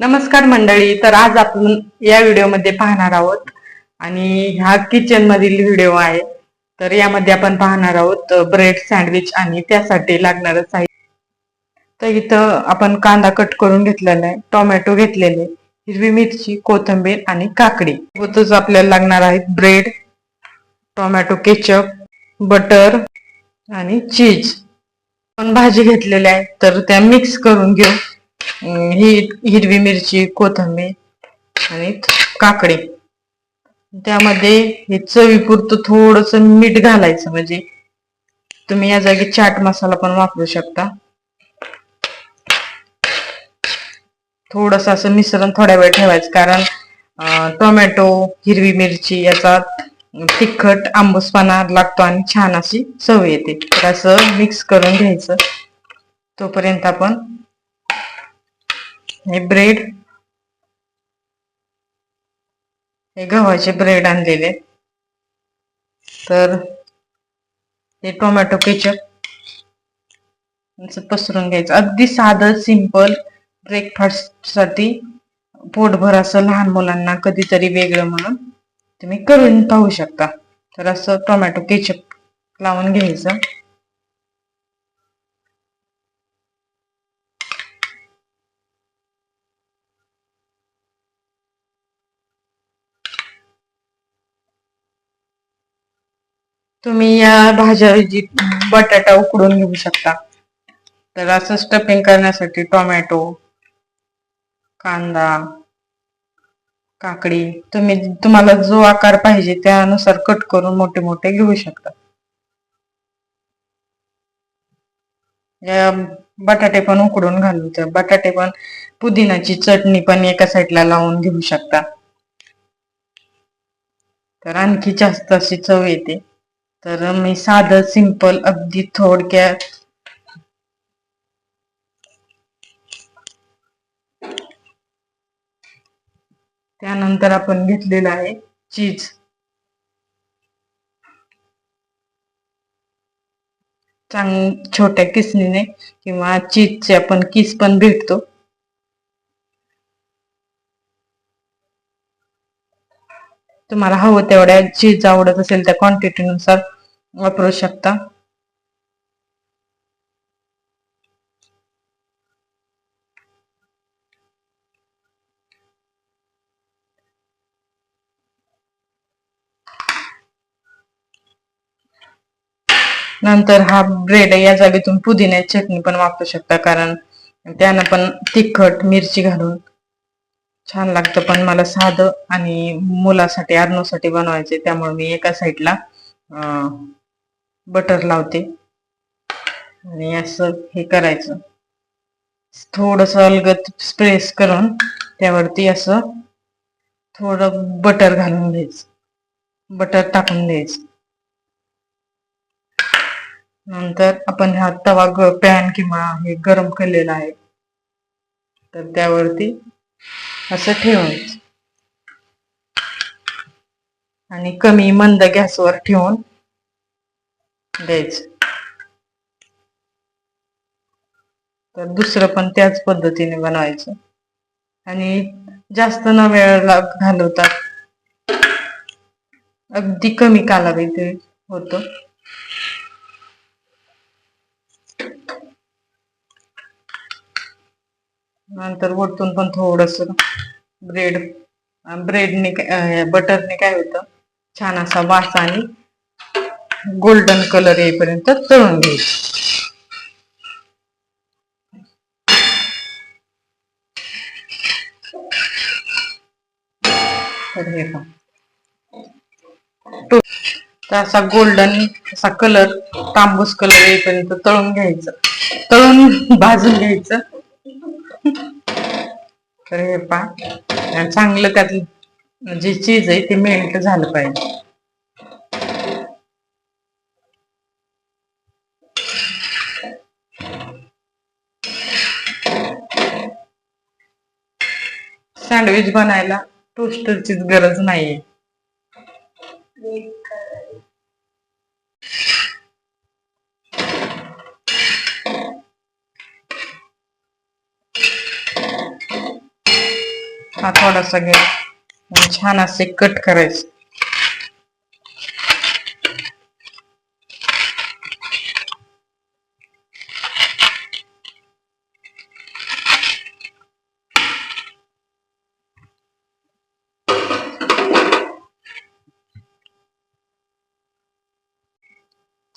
नमस्कार मंडळी तर आज आपण या व्हिडिओमध्ये पाहणार आहोत. आणि हा किचन मधील व्हिडिओ आहे. तर यामध्ये आपण पाहणार आहोत ब्रेड सँडविच आणि त्यासाठी लागणारच साहित्य तर इथं आपण कांदा कट करून घेतलेला आहे टोमॅटो घेतलेले हिरवी मिरची कोथिंबीर आणि काकडी. सोबतच आपल्याला लागणार आहेत ब्रेड टोमॅटो केचप बटर आणि चीज आपण भाजी घेतलेल्या आहेत तर त्या मिक्स करून घेऊ. ही हिरवी मिरची कोथिंबीर आणि काकडी. त्यामध्ये हे चवीपुरतं थोडस मीठ घालायचं म्हणजे तुम्ही या जागी चाट मसाला पण वापरू शकता. थोडस असं मिश्रण थोड्या वेळ ठेवायचं कारण टोमॅटो हिरवी मिरची याचा तिखट आंबूसपणा लागतो आणि छान अशी चव येते. तर असं मिक्स करून घ्यायचं. तोपर्यंत आपण हे ब्रेड हे गव्हाचे ब्रेड आणलेले तर हे टोमॅटो केचप असं पसरून घ्यायचं. अगदी साधं सिंपल ब्रेकफास्टसाठी पोटभर असं लहान मुलांना कधीतरी वेगळं म्हणून तुम्ही करून पाहू शकता. तर असं टोमॅटो केचप लावून घ्यायचं. तुम्ही या भाज्या बटाटा उकडून घेऊ शकता. तर असं स्टफिंग करण्यासाठी टोमॅटो कांदा काकडी तुम्ही तुम्हाला जो आकार पाहिजे त्यानुसार कट करून मोठे मोठे घेऊ शकता. या बटाटे पण उकडून घालू तर बटाटे पण पुदिनाची चटणी पण एका साईडला लावून घेऊ शकता. तर आणखी जास्त अशी चव येते. तर मी साधं सिंपल अगदी थोडक्यात. त्यानंतर आपण घेतलेलं आहे चीज चांग छोट्या किसनीने किंवा चीजचे आपण किस पण भेटतो तुम्हाला हवं तेवढ्या चीज आवडत असेल त्या क्वांटिटीनुसार वापरू शकता. नंतर हा ब्रेड या जागेतून पुदिन्याची चटणी पण वापरू शकता कारण त्यानं पण तिखट मिरची घालून छान लागतं. पण मला साधं आणि मुलासाठी अर्नोसाठी बनवायचे त्यामुळे मी एका साईडला बटर लावते. आणि असं हे करायचं. थोडस अलगत स्प्रेस करून त्यावरती असं थोडं बटर घालून घ्यायचं. बटर टाकून द्यायचं. नंतर आपण हा तवा पॅन किंवा हे गरम केलेला आहे. तर त्यावरती असं ठेवायचं. आणि कमी मंद गॅसवर ठेवून द्यायचं. तर दुसरं पण त्याच पद्धतीने बनवायचं. आणि जास्त न वेळ घालवतात अगदी कमी कालावधी होतो. नंतर वरतून पण थोडस ब्रेड ब्रेडने बटरने काय होतं? छान असा वास आणि गोल्डन कलर येईपर्यंत तळून घ्यायचं. तर हे पहा. तो- असा गोल्डन असा कलर तांबूस कलर येईपर्यंत तळून घ्यायचं. तळून भाजून घ्यायचं. तर हे पहा. चांगलं त्यात जे चीज आहे ते मेल्ट झालं पाहिजे. सँडविच बनायला टोस्टरचीच गरज नाहीये. हा थोडासा घे. छान असे कट करायचे.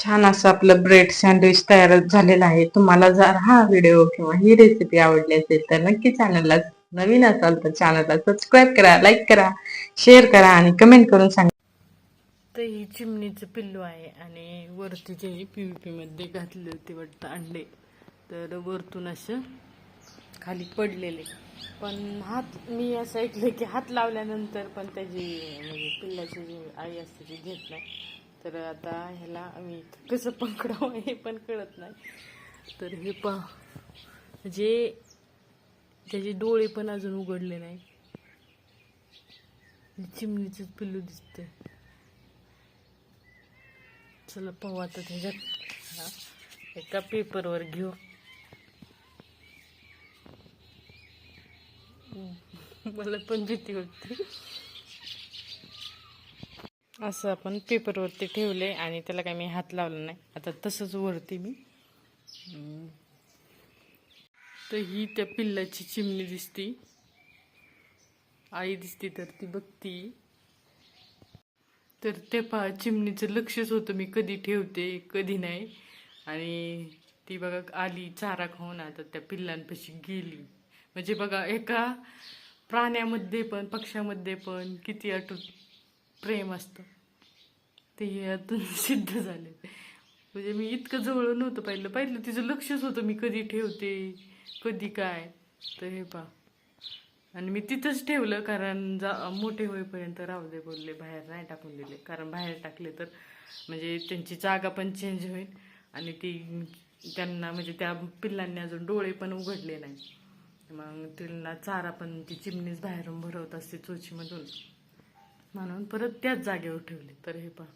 छान असं आपलं ब्रेड सँडविच तयार झालेलं आहे. तुम्हाला जर हा व्हिडिओ किंवा ही रेसिपी आवडली असेल तर नक्की चॅनलला नवीन असाल तर चॅनलला सबस्क्राईब करा लाईक करा शेअर करा आणि कमेंट करून सांगा. तर ही चिमणीचं पिल्लू आहे आणि वरती जे पीव्हीपी मध्ये घातले होते वाटतं अंडे तर वरतून असं खाली पडलेले. पण हात मी असं ऐकलं की हात लावल्यानंतर पण त्याची म्हणजे पिल्लाची जी आई असते ती घेत नाही. तर आता ह्याला आम्ही कसं पकडावं हे पण कळत नाही. तर हे पा जे त्याचे डोळे पण अजून उघडले नाही. चिमणीच पिल्लू दिसते. चला पाहू आता त्याच्यात. एका पेपरवर घेऊ. मला पण भीती वाटते. असं आपण पेपरवरती ठेवले आणि त्याला काही मी हात लावला नाही. आता तसंच वरती मी. तर ही त्या पिल्लाची चिमणी दिसती. आई दिसती तर ती बघती. तर ते पहा चिमणीचं लक्षच होतं मी कधी ठेवते कधी नाही. आणि ती बघा आली चारा खाऊन आता त्या पिल्लांपाशी गेली. म्हणजे बघा एका प्राण्यामध्ये पण पक्ष्यामध्ये पण किती अटूट प्रेम असतं. ते यातून सिद्ध झाले. म्हणजे मी इतकं जवळ नव्हतं पाहिलं. पाहिलं तिचं लक्षच होतं मी कधी ठेवते कधी काय. तर हे पा आणि मी तिथंच ठेवलं कारण जा मोठे होईपर्यंत राहू दे बोलले बाहेर नाही टाकून दिले. कारण बाहेर टाकले तर म्हणजे त्यांची जागा पण चेंज होईल. आणि ती त्यांना म्हणजे त्या पिल्लांनी अजून डोळे पण उघडले नाही मग त्यांना चारा पण ती चिमणीच बाहेरून भरवत असते चोचीमधून. म्हणून परत त्याच जागेवर ठेवले. तर हे पहा.